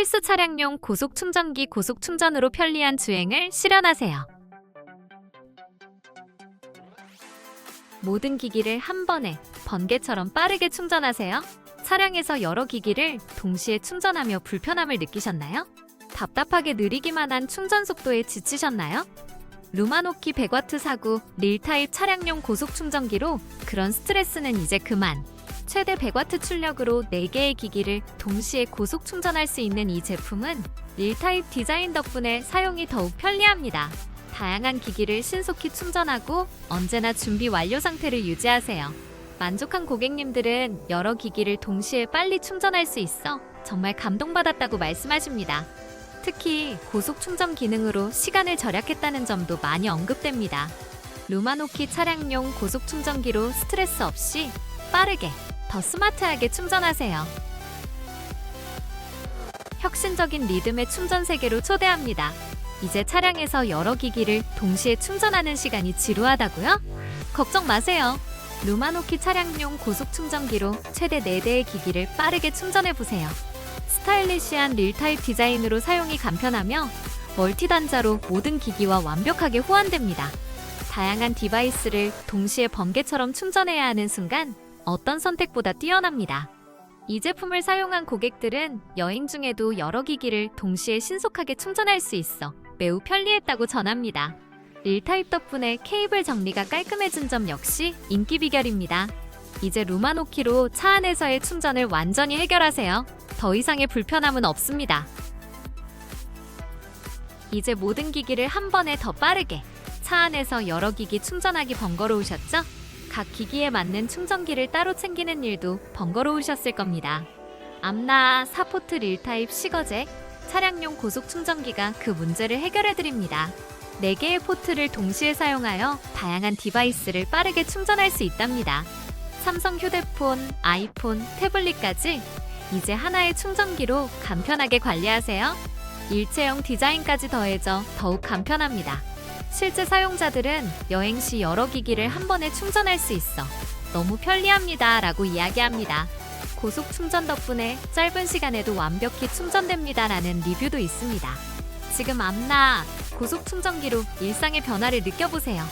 필수 차량용 고속 충전기 고속 충전으로 편리한 주행을 실현하세요. 모든 기기를 한 번에 번개처럼 빠르게 충전하세요. 차량에서 여러 기기를 동시에 충전하며 불편함을 느끼셨나요? 답답하게 느리기만 한 충전 속도에 지치셨나요? 루마노키 100와트 사구 릴타입 차량용 고속 충전기로 그런 스트레스는 이제 그만. 최대 100와트 출력으로 4개의 기기를 동시에 고속 충전할 수 있는 이 제품은 릴타입 디자인 덕분에 사용이 더욱 편리합니다. 다양한 기기를 신속히 충전하고 언제나 준비 완료 상태를 유지하세요. 만족한 고객님들은 여러 기기를 동시에 빨리 충전할 수 있어 정말 감동받았다고 말씀하십니다. 특히 고속 충전 기능으로 시간을 절약했다는 점도 많이 언급됩니다. 루마노키 차량용 고속 충전기로 스트레스 없이 빠르게 더 스마트하게 충전하세요. 혁신적인 리듬의 충전 세계로 초대합니다. 이제 차량에서 여러 기기를 동시에 충전하는 시간이 지루하다고요? 걱정 마세요. 루마노키 차량용 고속 충전기로 최대 4대의 기기를 빠르게 충전해 보세요. 스타일리시한 릴타입 디자인으로 사용이 간편하며 멀티 단자로 모든 기기와 완벽하게 호환됩니다. 다양한 디바이스를 동시에 번개처럼 충전해야 하는 순간 어떤 선택보다 뛰어납니다. 이 제품을 사용한 고객들은 여행 중에도 여러 기기를 동시에 신속하게 충전할 수 있어 매우 편리했다고 전합니다. 릴타입 덕분에 케이블 정리가 깔끔해진 점 역시 인기 비결입니다. 이제 루마노키로 차 안에서의 충전을 완전히 해결하세요. 더 이상의 불편함은 없습니다. 이제 모든 기기를 한 번에 더 빠르게 차 안에서 여러 기기 충전하기 번거로우셨죠? 각 기기에 맞는 충전기를 따로 챙기는 일도 번거로우셨을 겁니다. 암나 사포트 릴타입 시거제 차량용 고속 충전기가 그 문제를 해결해 드립니다. 4개의 포트를 동시에 사용하여 다양한 디바이스를 빠르게 충전할 수 있답니다. 삼성 휴대폰, 아이폰, 태블릿까지 이제 하나의 충전기로 간편하게 관리하세요. 일체형 디자인까지 더해져 더욱 간편합니다. 실제 사용자들은 여행 시 여러 기기를 한 번에 충전할 수 있어 너무 편리합니다 라고 이야기합니다. 고속 충전 덕분에 짧은 시간에도 완벽히 충전됩니다 라는 리뷰도 있습니다. 지금 암나 고속 충전기로 일상의 변화를 느껴보세요.